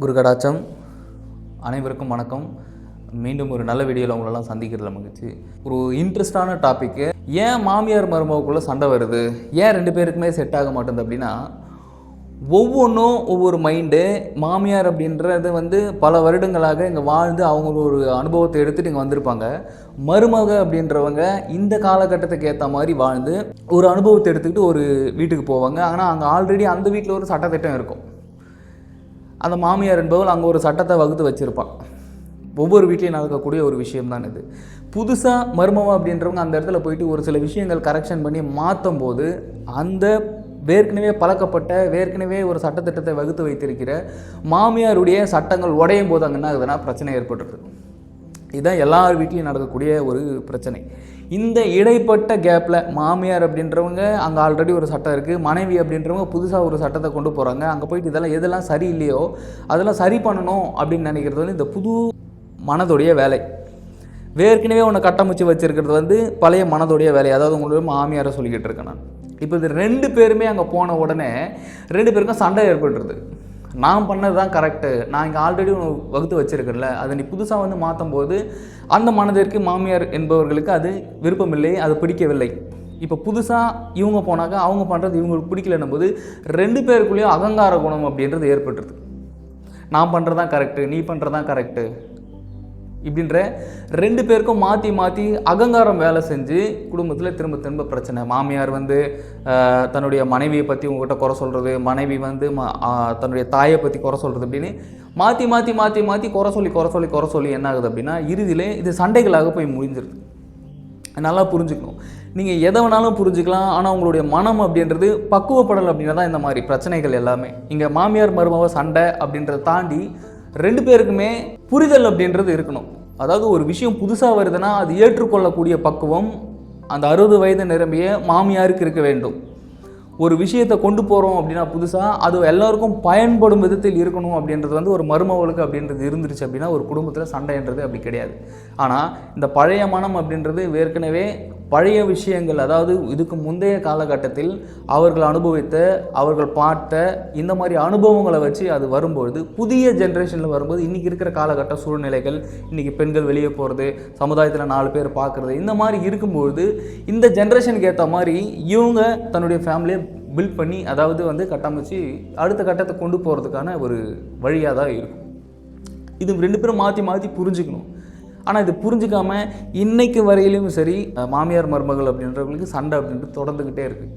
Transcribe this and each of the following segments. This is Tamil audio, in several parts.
குருகடாச்சம் அனைவருக்கும் வணக்கம். மீண்டும் ஒரு நல்ல வீடியோவில் உங்களெல்லாம் சந்திக்கிறதுல மகிழ்ச்சி. ஒரு இன்ட்ரெஸ்டான டாப்பிக்கு ஏன் மாமியார் மருமகுக்குள்ளே சண்டை வருது? ஏன் ரெண்டு பேருக்குமே செட் ஆக மாட்டேங்குது அப்படின்னா ஒவ்வொன்றும் ஒவ்வொரு மைண்டு மாமியார் அப்படின்றது வந்து பல வருடங்களாக இங்கே வாழ்ந்து அவங்க ஒரு அனுபவத்தை எடுத்துகிட்டு இங்கே வந்திருப்பாங்க. மருமக அப்படின்றவங்க இந்த காலகட்டத்துக்கு ஏற்ற மாதிரி வாழ்ந்து ஒரு அனுபவத்தை எடுத்துக்கிட்டு ஒரு வீட்டுக்கு போவாங்க. ஆனால் அங்கே ஆல்ரெடி அந்த வீட்டில் ஒரு சட்டத்திட்டம் இருக்கும். அந்த மாமியார் என்பவள் அங்கே ஒரு சட்டத்தை வகுத்து வச்சுருப்பான். ஒவ்வொரு வீட்லேயும் நடக்கக்கூடிய ஒரு விஷயம் தான் இது. புதுசாக மர்மம் அப்படின்றவங்க அந்த இடத்துல போயிட்டு ஒரு சில விஷயங்கள் கரெக்ஷன் பண்ணி மாற்றும் போது அந்த வேற்கனவே பழக்கப்பட்ட வேற்கனவே ஒரு சட்டத்திட்டத்தை வகுத்து வைத்திருக்கிற மாமியாருடைய சட்டங்கள் உடையும் போது அங்கே என்ன ஆகுதுன்னா பிரச்சனை ஏற்பட்டுருது. இதுதான் எல்லார் வீட்லேயும் நடக்கக்கூடிய ஒரு பிரச்சனை. இந்த இடைப்பட்ட கேப்பில் மாமியார் அப்படின்றவங்க அங்கே ஆல்ரெடி ஒரு சட்டம் இருக்குது மனைவி அப்படின்றவங்க புதுசாக ஒரு சட்டத்தை கொண்டு போகிறாங்க அங்கே போயிட்டு இதெல்லாம் எதெல்லாம் சரியில்லையோ அதெல்லாம் சரி பண்ணணும் அப்படின்னு நினைக்கிறது வந்து இந்த புது மனதுடைய வேலை. வேற்கனவே உன்னை கட்டமைச்சு வச்சுருக்கிறது வந்து பழைய மனதுடைய வேலை. அதாவது உங்களுடைய மாமியாரை சொல்லிக்கிட்டு இருக்கேன் நான். இப்போ இது ரெண்டு பேருமே அங்கே போன உடனே ரெண்டு பேருக்கும் சண்டை ஏற்பட்டுருது. நான் பண்ணது தான் கரெக்டு நான் இங்கே ஆல்ரெடி ஒன்று வகுத்து வச்சுருக்கேன்ல அதை நீ புதுசாக வந்து மாற்றும் போது அந்த மனதிற்கு மாமியார் என்பவர்களுக்கு அது விருப்பமில்லை அது பிடிக்கவில்லை. இப்போ புதுசாக இவங்க போனாக்கா அவங்க பண்ணுறது இவங்களுக்கு பிடிக்கலன்னும் போது ரெண்டு பேருக்குள்ளேயும் அகங்கார குணம் அப்படின்றது ஏற்பட்டுருது. நான் பண்ணுறது தான் கரெக்டு நீ பண்ணுறது தான் கரெக்டு இப்படின்ற ரெண்டு பேருக்கும் மாற்றி மாற்றி அகங்காரம் வேலை செஞ்சு குடும்பத்தில் திரும்ப திரும்ப பிரச்சனை. மாமியார் வந்து தன்னுடைய மனைவியை பற்றி உங்ககிட்ட குறை சொல்கிறது மனைவி வந்து தன்னுடைய தாயை பற்றி குறை சொல்கிறது அப்படின்னு மாற்றி மாற்றி மாற்றி மாற்றி குறை சொல்லி குறை சொல்லி குறை சொல்லி என்ன ஆகுது அப்படின்னா இறுதியிலே இது சண்டைகளாக போய் முடிஞ்சிருது நல்லா புரிஞ்சுக்கணும். நீங்கள் எதை வேணாலும் புரிஞ்சுக்கலாம். ஆனால் உங்களுடைய மனம் அப்படின்றது பக்குவப்படல் அப்படின்னா தான் இந்த மாதிரி பிரச்சனைகள் எல்லாமே. இங்கே மாமியார் மருமவ சண்டை அப்படின்றத தாண்டி ரெண்டு பேருக்குமே புரிதல் அப்படின்றது இருக்கணும். அதாவது ஒரு விஷயம் புதுசாக வருதுன்னா அது ஏற்றுக்கொள்ளக்கூடிய பக்குவம் அந்த அறுபது வயது நிரம்பிய மாமியாருக்கு இருக்க வேண்டும். ஒரு விஷயத்தை கொண்டு போகிறோம் அப்படின்னா புதுசாக அது எல்லாருக்கும் பயன்படும் விதத்தில் இருக்கணும் அப்படின்றது வந்து ஒரு மருமவளுக்கு அப்படின்றது இருந்துருச்சு அப்படின்னா ஒரு குடும்பத்தில் சண்டைன்றது அப்படி கிடையாது. ஆனால் இந்த பழைய மனம் அப்படின்றது ஏற்கனவே பழைய விஷயங்கள் அதாவது இதுக்கு முந்தைய காலகட்டத்தில் அவர்கள் அனுபவித்த அவர்கள் பார்த்த இந்த மாதிரி அனுபவங்களை வச்சு அது வரும்பொழுது புதிய ஜென்ரேஷனில் வரும்போது இன்றைக்கி இருக்கிற காலகட்ட சூழ்நிலைகள் இன்றைக்கி பெண்கள் வெளியே போகிறது சமுதாயத்தில் நாலு பேர் பார்க்குறது இந்த மாதிரி இருக்கும்பொழுது இந்த ஜென்ரேஷனுக்கு ஏற்ற மாதிரி இவங்க தன்னுடைய ஃபேமிலியை பில்ட் பண்ணி அதாவது வந்து கட்டமைச்சு அடுத்த கட்டத்தை கொண்டு போகிறதுக்கான ஒரு வழியாக தான் இருக்கும். இது ரெண்டு பேரும் மாற்றி மாற்றி புரிஞ்சுக்கணும். ஆனால் இது புரிஞ்சுக்காம இன்னைக்கு வரையிலும் சரி மாமியார் மருமகள் அப்படின்றவங்களுக்கு சண்டை அப்படின்றது தொடர்ந்துக்கிட்டே இருக்குது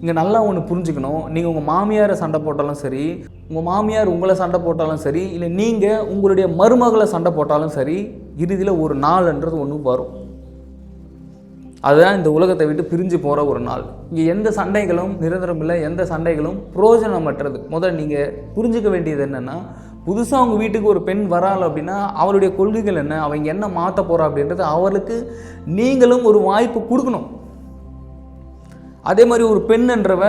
இங்கே நல்லா ஒன்று புரிஞ்சுக்கணும். நீங்கள் உங்கள் மாமியாரை சண்டை போட்டாலும் சரி உங்கள் மாமியார் உங்களை சண்டை போட்டாலும் சரி இல்லை நீங்கள் உங்களுடைய மருமகளை சண்டை போட்டாலும் சரி இறுதியில் ஒரு நாள்ன்றது ஒன்று வரும். அதுதான் இந்த உலகத்தை விட்டு பிரிஞ்சு போகிற ஒரு நாள். இங்கே எந்த சண்டைகளும் நிரந்தரம் இல்லை எந்த சண்டைகளும் புரோஜனமற்றது. முதல் நீங்கள் புரிஞ்சுக்க வேண்டியது என்னென்னா புதுசாக அவங்க வீட்டுக்கு ஒரு பெண் வராள் அப்படின்னா அவளுடைய கொள்கைகள் என்ன? அவங்க என்ன மாற்ற போகிறா அப்படின்றது அவளுக்கு நீங்களும் ஒரு வாய்ப்பு கொடுக்கணும். அதே மாதிரி ஒரு பெண்ன்றவ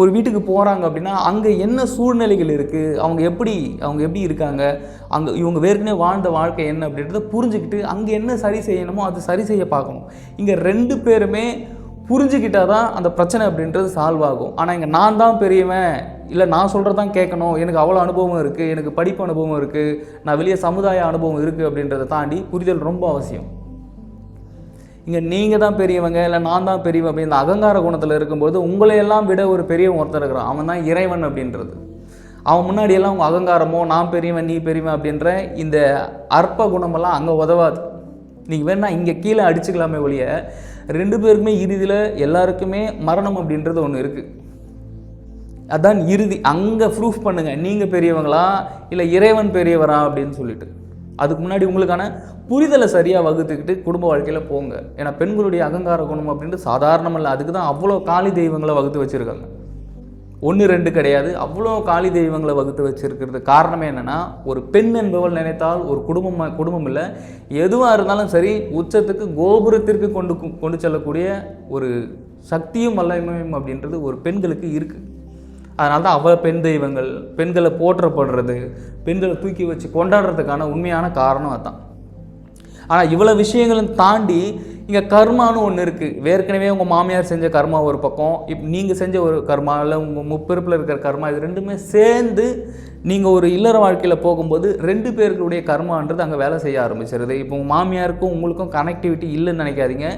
ஒரு வீட்டுக்கு போகிறாங்க அப்படின்னா அங்கே என்ன சூழ்நிலைகள் இருக்குது அவங்க எப்படி அவங்க எப்படி இருக்காங்க? அங்கே இவங்க வேறுனே வாழ்ந்த வாழ்க்கை என்ன அப்படின்றத புரிஞ்சுக்கிட்டு அங்கே என்ன சரி செய்யணுமோ அது சரி செய்ய பார்க்கணும். இங்கே ரெண்டு பேருமே புரிஞ்சுக்கிட்டால் தான் அந்த பிரச்சனை அப்படின்றது சால்வ் ஆகும். ஆனால் இங்கே நான் தான் பெரியவன். இல்லை நான் சொல்கிறது தான் கேட்கணும். எனக்கு அவ்வளோ அனுபவம் இருக்குது எனக்கு படிப்பு அனுபவம் இருக்குது நான் வெளியே சமுதாய அனுபவம் இருக்குது அப்படின்றத தாண்டி புரிதல் ரொம்ப அவசியம். இங்கே நீங்கள் தான் பெரியவங்க இல்லை நான் தான் பெரியவன் அப்படி இந்த அகங்கார குணத்தில் இருக்கும்போது உங்களையெல்லாம் விட ஒரு பெரியவன் ஒருத்தர் இருக்கிறான். அவன் தான் இறைவன் அப்படின்றது. அவன் முன்னாடியெல்லாம் உங்கள் அகங்காரமோ நான் பெரியவன் நீ பெரியவன் அப்படின்ற இந்த அற்ப குணமெல்லாம் அங்கே உதவாது. நீங்கள் வேணால் இங்கே கீழே அடிச்சுக்கலாமே ஒழிய ரெண்டு பேருக்குமே இறுதியில் எல்லாருக்குமே மரணம் அப்படின்றது ஒன்று இருக்குது அதான் இறுதி. அங்கே ப்ரூஃப் பண்ணுங்கள் நீங்கள் பெரியவங்களா? இல்லை இறைவன் பெரியவரா? அப்படின்னு சொல்லிட்டு. அதுக்கு முன்னாடி உங்களுக்கான புரிதலை சரியாக வகுத்துக்கிட்டு குடும்ப வாழ்க்கையில் போங்க. ஏன்னா பெண்களுடைய அகங்கார குணம் அப்படின்றது சாதாரணமல்ல அதுக்கு தான் அவ்வளோ காளி தெய்வங்களை வகுத்து வச்சுருக்காங்க. ஒன்று ரெண்டு கிடையாது. அவ்வளோ காளி தெய்வங்களை வகுத்து வச்சுருக்கிறது காரணமே என்னென்னா ஒரு பெண் என்பவள் நினைத்தால் ஒரு குடும்பம் குடும்பம் இல்லை. எதுவாக இருந்தாலும் சரி உச்சத்துக்கு கோபுரத்திற்கு கொண்டு கொண்டு செல்லக்கூடிய ஒரு சக்தியும் வல்லமையும் அப்படின்றது ஒரு பெண்களுக்கு இருக்குது அதனால தான் அவ பெண் தெய்வங்கள் பெண்களை போற்றப்படுறது பெண்களை தூக்கி வச்சு கொண்டாடுறதுக்கான உண்மையான காரணம் அதான். ஆனால் இவ்வளோ விஷயங்களும் தாண்டி இங்கே கர்மான்னு ஒன்று இருக்குது ஏற்கனவே உங்கள் மாமியார் செஞ்ச கர்மா ஒரு பக்கம். இப்போ நீங்கள் செஞ்ச ஒரு கர்மா இல்லை உங்கள் முப்பிறப்பில் இருக்கிற கர்மா இது ரெண்டுமே சேர்ந்து நீங்கள் ஒரு இல்லற வாழ்க்கையில் போகும்போது ரெண்டு பேருக்குடைய கர்மான்றது அங்கே வேலை செய்ய ஆரம்பிச்சிருது. இப்போ உங்கள் மாமியாருக்கும் உங்களுக்கும் கனெக்டிவிட்டி இல்லைன்னு நினைக்காதீங்க.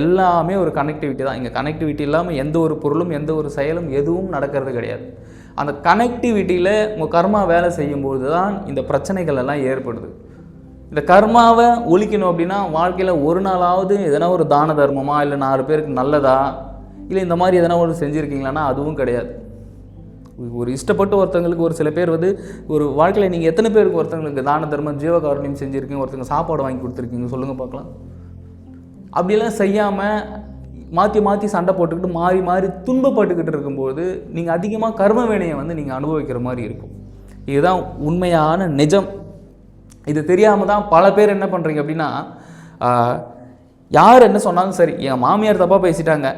எல்லாமே ஒரு கனெக்டிவிட்டி தான். இங்கே கனெக்டிவிட்டி இல்லாமல் எந்த ஒரு பொருளும் எந்த ஒரு செயலும் எதுவும் நடக்கிறது கிடையாது. அந்த கனெக்டிவிட்டியில் உங்கள் கர்மா வேலை செய்யும்போது தான் இந்த பிரச்சனைகள் எல்லாம் ஏற்படுது. இந்த கர்மாவை ஒழிக்கணும் அப்படின்னா வாழ்க்கையில் ஒரு நாளாவது எதனா ஒரு தான தர்மமா இல்லை நாலு பேருக்கு நல்லதா? இல்லை இந்த மாதிரி எதனா ஒரு செஞ்சுருக்கீங்களான்னா அதுவும் கிடையாது. ஒரு இஷ்டப்பட்டு ஒருத்தவங்களுக்கு ஒரு சில பேர் வந்து ஒரு வாழ்க்கையில் நீங்கள் எத்தனை பேருக்கு ஒருத்தவங்களுக்கு தான தர்மம் ஜீவகாருண்யம் செஞ்சுருக்கீங்க ஒருத்தங்க சாப்பாடு வாங்கி கொடுத்துருக்கீங்க சொல்லுங்கள் பார்க்கலாம். அப்படியெல்லாம் செய்யாமல் மாற்றி மாற்றி சண்டை போட்டுக்கிட்டு மாறி மாறி துன்பப்பட்டுக்கிட்டு இருக்கும்போது நீங்கள் அதிகமாக கர்ம வினையை வந்து நீங்கள் அனுபவிக்கிற மாதிரி இருக்கும். இதுதான் உண்மையான நிஜம். இது தெரியாமல் தான் பல பேர் என்ன பண்ணுறீங்க அப்படின்னா யார் என்ன சொன்னாலும் சரி என் மாமியார் தப்பாக பேசிட்டாங்க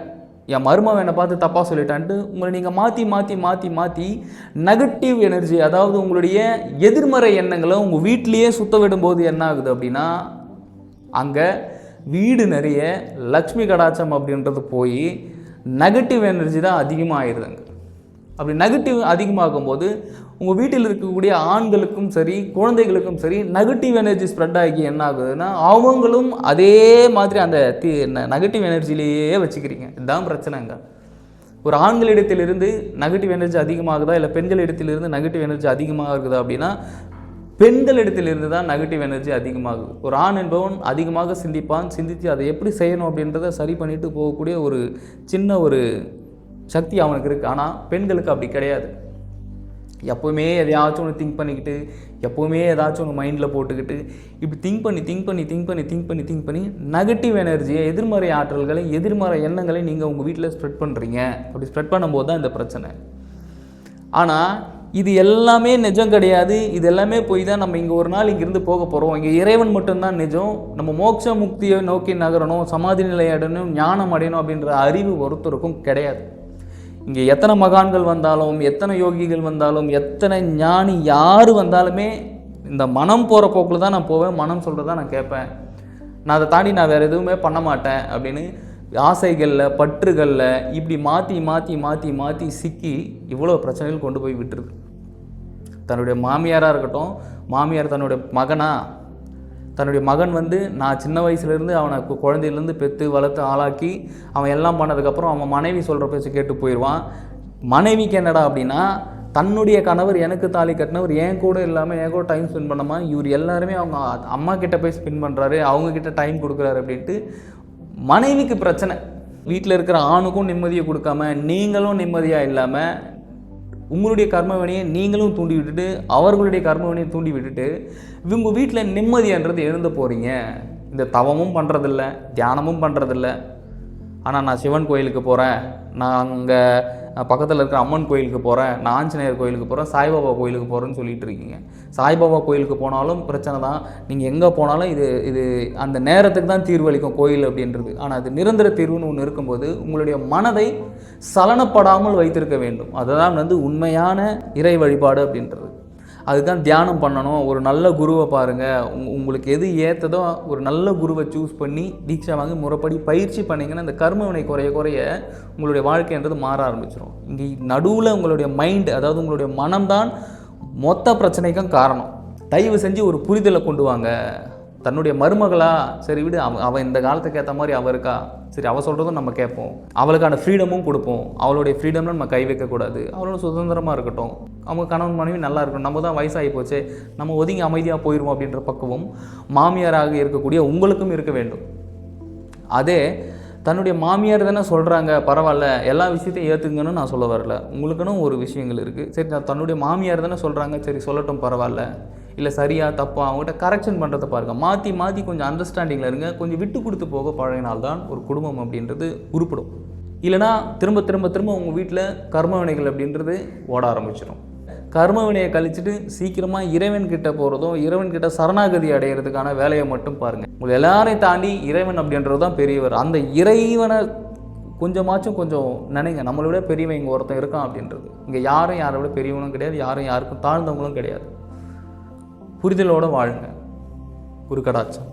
என் மருமவன் என்னை பார்த்து தப்பாக சொல்லிட்டான்ட்டு உங்களை நீங்கள் மாற்றி மாற்றி மாற்றி மாற்றி நெகட்டிவ் எனர்ஜி அதாவது உங்களுடைய எதிர்மறை எண்ணங்களை உங்கள் வீட்டிலேயே சுத்த விடும்போது என்ன ஆகுது அப்படின்னா அங்கே வீடு நிறைய லக்ஷ்மி கடாச்சம் அப்படின்றது போய் நெகட்டிவ் எனர்ஜி தான் அதிகமாக ஆயிடுது அங்கே அப்படி நெகட்டிவ் அதிகமாகும் போது உங்கள் வீட்டில் இருக்கக்கூடிய ஆண்களுக்கும் சரி குழந்தைகளுக்கும் சரி நெகட்டிவ் எனர்ஜி ஸ்ப்ரெட் ஆகி என்ன ஆகுதுன்னா அவங்களும் அதே மாதிரி அந்த நெகட்டிவ் எனர்ஜிலேயே வச்சுக்கிறீங்க. இதுதான் பிரச்சனைங்க. ஒரு ஆண்களிடத்திலிருந்து நெகட்டிவ் எனர்ஜி அதிகமாகுதா இல்லை பெண்களிடத்திலிருந்து நெகட்டிவ் எனர்ஜி அதிகமாக இருக்குதா அப்படின்னா பெண்களிடத்திலிருந்து தான் நெகட்டிவ் எனர்ஜி அதிகமாகுது. ஒரு ஆண் என்பவன் அதிகமாக சிந்திப்பான் சிந்தித்து அதை எப்படி செய்யணும் அப்படின்றத சரி பண்ணிட்டு போகக்கூடிய ஒரு சின்ன ஒரு சக்தி அவனுக்கு இருக்குது ஆனால் பெண்களுக்கு அப்படி கிடையாது. எப்போவுமே எதையாச்சும் ஒன்று திங்க் பண்ணிக்கிட்டு எப்போவுமே ஏதாச்சும் ஒன்று மைண்டில் போட்டுக்கிட்டு இப்படி திங்க் பண்ணி திங்க் பண்ணி திங்க் பண்ணி திங்க் பண்ணி திங்க் பண்ணி நெகட்டிவ் எனர்ஜியை எதிர்மறை ஆற்றல்களை எதிர்மறை எண்ணங்களை நீங்கள் உங்கள் வீட்டில் ஸ்ப்ரெட் பண்ணுறீங்க அப்படி ஸ்ப்ரெட் பண்ணும்போது தான் இந்த பிரச்சனை. ஆனால் இது எல்லாமே நிஜம் கிடையாது. இது எல்லாமே போய் தான் நம்ம இங்கே ஒரு நாள் இங்கேருந்து போக போகிறோம் இங்கே இறைவன் மட்டும்தான் நிஜம். நம்ம மோட்ச முக்தியை நோக்கி நகரணும் சமாதி நிலை அடையணும் ஞானம் அடையணும் அப்படின்ற அறிவு ஒருத்தருக்கும் கிடையாது. இங்கே எத்தனை மகான்கள் வந்தாலும் எத்தனை யோகிகள் வந்தாலும் எத்தனை ஞானி யார் வந்தாலுமே இந்த மனம் போகிற போக்கில் தான் நான் போவேன் மனம் சொல்கிறதா நான் கேட்பேன். நான் அதை தாண்டி நான் வேறு எதுவுமே பண்ண மாட்டேன் அப்படின்னு ஆசைகளில் பற்றுகளில் இப்படி மாற்றி மாற்றி மாற்றி மாற்றி சிக்கி இவ்வளோ பிரச்சனைகள் கொண்டு போய் விட்டுருது தன்னுடைய மாமியாராக இருக்கட்டும் மாமியார் தன்னுடைய மகனா தன்னுடைய மகன் வந்து நான் சின்ன வயசுலேருந்து அவனை கு- குழந்தையிலேருந்து பெற்று வளர்த்து ஆளாக்கி அவன் எல்லாம் பண்ணதுக்கப்புறம் அவன் மனைவி சொல்கிற பேச்சு கேட்டு போயிடுவான் மனைவிக்கு என்னடா அப்படின்னா தன்னுடைய கணவர் எனக்கு தாலி கட்டினவர் என் கூட இல்லாமல் என் கூட டைம் ஸ்பெண்ட் பண்ணாம இவர் எல்லாருமே அவங்க அம்மா கிட்ட போய் ஸ்பெண்ட் பண்ணுறாரு அவங்க கிட்ட டைம் கொடுக்குறாரு அப்படின்ட்டு மனைவிக்கு பிரச்சனை. வீட்டில் இருக்கிற ஆணுக்கும் நிம்மதியை கொடுக்காம நீங்களும் நிம்மதியாக இல்லாமல் உங்களுடைய கர்மவினையை நீங்களும் தூண்டி விட்டுட்டு அவர்களுடைய கர்மவினையை தூண்டி விட்டுட்டு இவங்க வீட்டில் நிம்மதின்றது எழுந்து போகிறீங்க இந்த தவமும் பண்ணுறதில்ல தியானமும் பண்ணுறதில்ல ஆனால் நான் சிவன் கோயிலுக்கு போகிறேன் நான் அங்கே பக்கத்தில் இருக்கிற அம்மன் கோயிலுக்கு போகிறேன் நான் ஆஞ்சநேயர் கோயிலுக்கு போகிறேன் சாய்பாபா கோயிலுக்கு போகிறேன்னு சொல்லிட்டு இருக்கீங்க. சாய்பாபா கோயிலுக்கு போனாலும் பிரச்சனை தான். நீங்கள் எங்கே போனாலும் இது இது அந்த நேரத்துக்கு தான் தீர்வளிக்கும் கோயில் அப்படின்றது. ஆனால் அது நிரந்தர தீர்வுன்னு ஒன்று இருக்கும்போது உங்களுடைய மனதை சலனப்படாமல் வைத்திருக்க வேண்டும். அதுதான் வந்து உண்மையான இறை வழிபாடு அப்படின்றது. அதுதான் தியானம் பண்ணணும். ஒரு நல்ல குருவை பாருங்கள் உங் உங்களுக்கு எது ஏற்றதோ ஒரு நல்ல குருவை சூஸ் பண்ணி தீட்சா வாங்கி முறைப்படி பயிற்சி பண்ணிங்கன்னா இந்த கர்மவினை குறைய குறைய உங்களுடைய வாழ்க்கைன்றது மாற ஆரம்பிச்சிடும் இங்கே நடுவில் உங்களுடைய மைண்ட் அதாவது உங்களுடைய மனம்தான் மொத்த பிரச்சனைக்கும் காரணம். தயவு செஞ்சு ஒரு புரிதலை கொண்டு வாங்க. தன்னுடைய மருமகளா? சரி விடு அவ அவன் இந்த காலத்துக்கு ஏற்ற மாதிரி அவ இருக்கா? சரி அவள் சொல்கிறதும் நம்ம கேட்போம். அவளுக்கான ஃப்ரீடமும் கொடுப்போம். அவளுடைய ஃப்ரீடம்னு நம்ம கை வைக்கக்கூடாது அவளோட சுதந்திரமாக இருக்கட்டும். அவங்க கணவன் மனைவி நல்லா இருக்கணும். நம்ம தான் வயசாகி போச்சு நம்ம ஒதுங்கி அமைதியாக போயிடுவோம் அப்படின்ற பக்குவம் மாமியாராக இருக்கக்கூடிய உங்களுக்கும் இருக்க வேண்டும். அதே தன்னுடைய மாமியார் தானே சொல்கிறாங்க பரவாயில்ல எல்லா விஷயத்தையும் ஏற்றுங்கன்னு நான் சொல்ல வரல. உங்களுக்குன்னு ஒரு விஷயங்கள் இருக்குது சரி நான் தன்னுடைய மாமியார் தானே சொல்கிறாங்க சரி சொல்லட்டும் பரவாயில்ல. இல்லை சரியா தப்பா அவங்ககிட்ட கரெக்ஷன் பண்ணுறத பாருங்க. மாற்றி மாற்றி கொஞ்சம் அண்டர்ஸ்டாண்டிங்கில் இருங்க. கொஞ்சம் விட்டு கொடுத்து போக பழகினால்தான் ஒரு குடும்பம் அப்படின்றது உருப்படும். இல்லைனா திரும்ப திரும்ப திரும்ப உங்கள் வீட்டில் கர்ம வினைகள் அப்படின்றது ஓட ஆரம்பிச்சிடும் கர்ம வினையை கழிச்சிட்டு சீக்கிரமாக இறைவன் கிட்ட போகிறதும் இறைவன் கிட்ட சரணாகதி அடையிறதுக்கான வேலையை மட்டும் பாருங்கள் உங்களை எல்லாரையும் தாண்டி இறைவன் அப்படின்றது தான் பெரியவர். அந்த இறைவனை கொஞ்சமாச்சும் கொஞ்சம் நினைங்க. நம்மளை விட பெரியவன் இங்கே ஒருத்தன் இருக்கான் அப்படின்றது. இங்கே யாரும் யாரை விட பெரியவனும் கிடையாது. யாரும் யாருக்கும் தாழ்ந்தவங்களும் கிடையாது. புரிதலோடு வாழுங்க. குரு கடாச்சம்